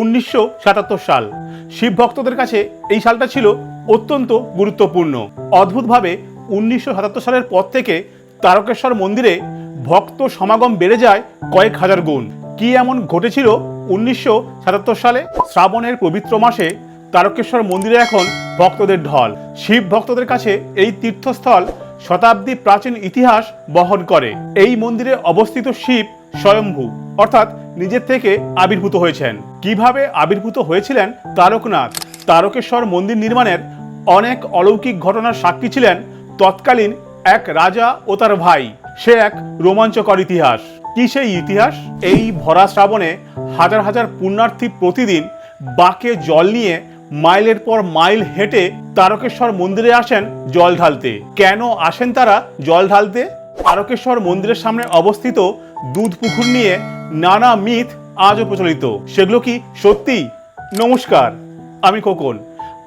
উনিশশো সাতাত্তর সাল। শিব ভক্তদের কাছে এই সালটা ছিল অত্যন্ত গুরুত্বপূর্ণ। অদ্ভুতভাবে উনিশশো সাতাত্তর সালের পর থেকে তারকেশ্বর মন্দিরে ভক্ত সমাগম বেড়ে যায় কয়েক হাজার গুণ। কি এমন ঘটেছিল উনিশশো সাতাত্তর সালে? শ্রাবণের পবিত্র মাসে তারকেশ্বর মন্দিরে এখন ভক্তদের ঢল। শিব ভক্তদের কাছে এই তীর্থস্থল শতাব্দী প্রাচীন ইতিহাস বহন করে। এই মন্দিরে অবস্থিত শিব স্বয়ম্ভু, অর্থাৎ নিজের থেকে আবির্ভূত হয়েছেন। কীভাবে আবির্ভূত হয়েছিলেন? তারকনাথ। তারকেশ্বর মন্দির নির্মাণের অনেক অলৌকিক ঘটনার সাক্ষী ছিলেন তৎকালীন এক রাজা ও তার ভাই। সে এক রোমাঞ্চকর ইতিহাস। কি সেই ইতিহাস? এই ভরা শ্রাবণে হাজার হাজার পুণ্যার্থী প্রতিদিন বাঁকে জল নিয়ে মাইলের পর মাইল হেঁটে তারকেশ্বর মন্দিরে আসেন জল ঢালতে। কেন আসেন তারা জল ঢালতে? তারকেশ্বর মন্দিরের সামনে অবস্থিত দুধ পুকুর নিয়ে নানা মিথ আজও প্রচলিত। সেগুলো কি সত্যি? নমস্কার, আমি খোকন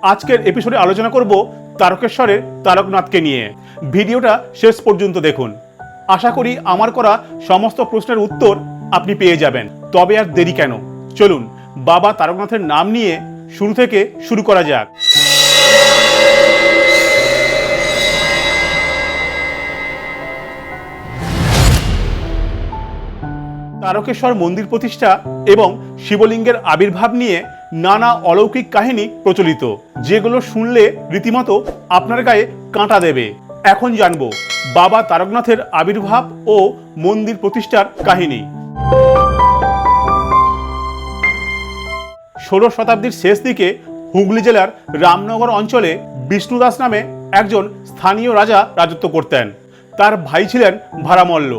আজকের এপিসোডে আলোচনা করব তারকেশ্বরের তারকনাথকে নিয়ে। ভিডিওটা শেষ পর্যন্ত দেখুন। আশা করি আমার করা সমস্ত প্রশ্নের উত্তর আপনি পেয়ে যাবেন। তবে আর দেরি কেন? চলুন, বাবা তারকনাথের নাম নিয়ে শুরু থেকে শুরু করা যাক। তারকেশ্বর মন্দির প্রতিষ্ঠা এবং শিবলিঙ্গের আবির্ভাব নিয়ে নানা অলৌকিক কাহিনী প্রচলিত। যেগুলো শুনলে রীতিমতো আপনার গায়ে কাঁটা দেবে। এখন জানব বাবা তারকনাথের আবির্ভাব ও মন্দির প্রতিষ্ঠার কাহিনী। ষোড়শ শতাব্দীর শেষ দিকে হুগলি জেলার রামনগর অঞ্চলে বিষ্ণুদাস নামে একজন স্থানীয় রাজা রাজত্ব করতেন। তার ভাই ছিলেন ভারামল্ল।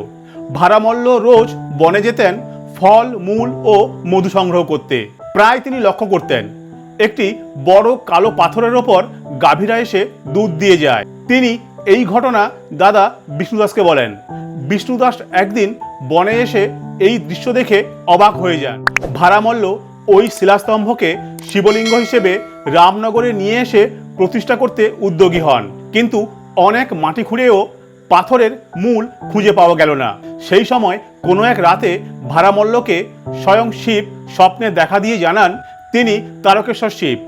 ভারামল্ল রোজ বনে যেতেন ফল, মূল ও মধু সংগ্রহ করতে। প্রায় তিনি লক্ষ্য করতেন, একটি বড় কালো পাথরের ওপর গাভীরা এসে দুধ দিয়ে যায়। তিনি এই ঘটনা দাদা বিষ্ণুদাসকে বলেন। বিষ্ণুদাস একদিন বনে এসে এই দৃশ্য দেখে অবাক হয়ে যান। ভারামল্ল ওই শিলাস্তম্ভকে শিবলিঙ্গ হিসেবে রামনগরে নিয়ে এসে প্রতিষ্ঠা করতে উদ্যোগী হন। কিন্তু অনেক মাটি খুঁড়েও পাথরের মূল খুঁজে পাওয়া গেল না। সেই সময় কোনো এক রাতে ভারামল্লকে স্বয়ং শিব স্বপ্নে দেখা দিয়ে জানান, তিনি তারকেশ্বর শিব।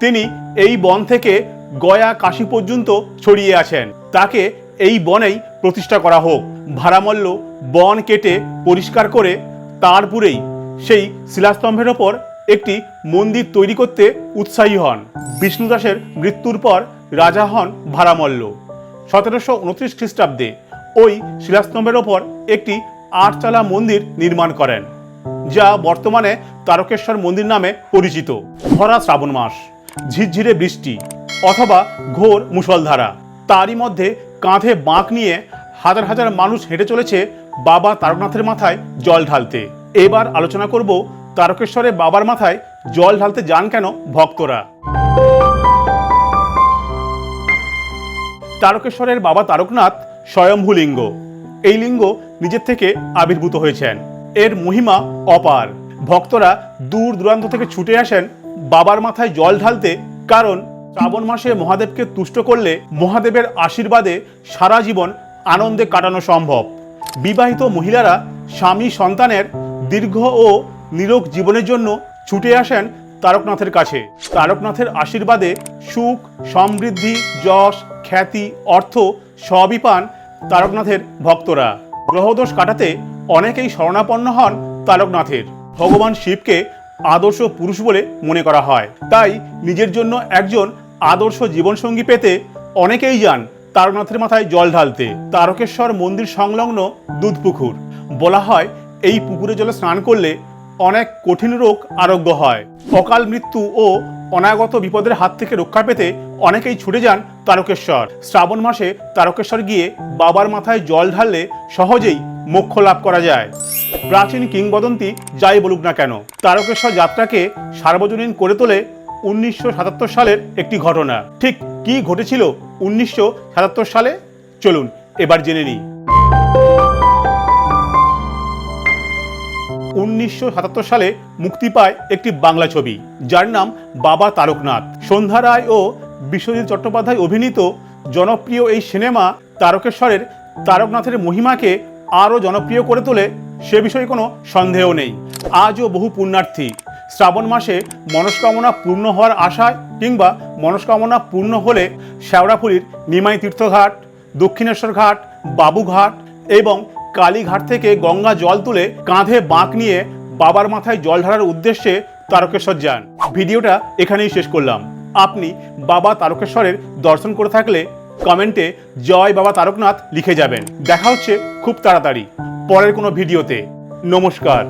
তিনি এই বন থেকে গয়া কাশী পর্যন্ত ছড়িয়ে আছেন। তাকে এই বনেই প্রতিষ্ঠা করা হোক। ভারামল্ল বন কেটে পরিষ্কার করে তারপুরেই সেই শিলাস্তম্ভের ওপর একটি মন্দির তৈরি করতে উৎসাহী হন। বিষ্ণুদাসের মৃত্যুর পর রাজা হন ভারামল্ল। সতেরোশো উনত্রিশ খ্রিস্টাব্দে ওই শিলাস্তম্ভের ওপর একটি আটচালা মন্দির নির্মাণ করেন, যা বর্তমানে তারকেশ্বর মন্দির নামে পরিচিত। ভরা শ্রাবণ মাস, ঝিরঝিরে বৃষ্টি অথবা ঘোর মুষলধারা। তারই মধ্যে কাঁধে বাঁক নিয়ে হাজার হাজার মানুষ হেঁটে চলেছে বাবা তারকনাথের মাথায় জল ঢালতে। এবার আলোচনা করব তারকেশ্বরে বাবার মাথায় জল ঢালতে যান কেন ভক্তরা। তারকেশ্বরের বাবা তারকনাথ স্বয়ম্ভু লিঙ্গ। এই লিঙ্গ নিজের থেকে আবির্ভূত হয়েছেন। এর মহিমা অপার। ভক্তরা দূর দূরান্ত থেকে ছুটে আসেন বাবার মাথায় জল ঢালতে কারণ শ্রাবণ মাসে মহাদেবকে তুষ্ট করলে মহাদেবের আশীর্বাদে সারা জীবন আনন্দে কাটানো সম্ভব। বিবাহিত মহিলারা স্বামী সন্তানের দীর্ঘ ও নিরোগ জীবনের জন্য ছুটে আসেন তারকনাথের কাছে। তারকনাথের আশীর্বাদে সুখ, সমৃদ্ধি, যশ, খ্যাতি, অর্থ সবই পান তারকনাথের ভক্তরা। গ্রহদোষ কাটাতে অনেকেই শরণাপন্ন হন তারকনাথের। ভগবান শিবকে আদর্শ পুরুষ বলে মনে করা হয়। তাই নিজের জন্য একজন আদর্শ জীবনসঙ্গী পেতে অনেকেই যান তারকনাথের মাথায় জল ঢালতে। তারকেশ্বর মন্দির সংলগ্ন দুধ পুকুর বলা হয়, এই পুকুরে জলে স্নান করলে অনেক কঠিন রোগ আরোগ্য হয়। অকাল মৃত্যু ও অনাগত বিপদের হাত থেকে রক্ষা পেতে অনেকেই ছুটে যান তারকেশ্বর। শ্রাবণ মাসে তারকেশ্বর গিয়ে বাবার মাথায় জল ঢাললে সহজেই মোক্ষ লাভ করা যায়। প্রাচীন কিংবদন্তি যাই বলুক না কেন, তারকেশ্বর যাত্রাকে সার্বজনীন করে তোলে উনিশশো সাতাত্তর সালের একটি ঘটনা। ঠিক কি ঘটেছিল উনিশশো সাতাত্তর সালে? চলুন, এবার জেনে নিই। উনিশশো সাতাত্তর সালে মুক্তি পায় একটি বাংলা ছবি, যার নাম বাবা তারকনাথ। সন্ধ্যা রায় ও বিশ্বজিৎ চট্টোপাধ্যায় অভিনীত জনপ্রিয় এই সিনেমা তারকেশ্বরের তারকনাথের মহিমাকে আরও জনপ্রিয় করে তোলে, সে বিষয়ে কোনো সন্দেহ নেই। আজও বহু পুণ্যার্থী। শ্রাবণ মাসে মনস্কামনা পূর্ণ হওয়ার আশায় কিংবা মনস্কামনা পূর্ণ হলে শেওড়াফুলির নিমাই তীর্থঘাট, দক্ষিণেশ্বর ঘাট, বাবুঘাট এবং কালীঘাট থেকে গঙ্গা জল তুলে কাঁধে বাঁক নিয়ে বাবার মাথায় জল ঢালার উদ্দেশ্যে তারকেশ্বর যান। ভিডিওটা এখানেই শেষ করলাম। আপনি বাবা তারকেশ্বরের দর্শন করে থাকলে কমেন্টে জয় বাবা তারকনাথ লিখে যাবেন। দেখা হচ্ছে খুব তাড়াতাড়ি। পরের কোনো ভিডিওতে। নমস্কার।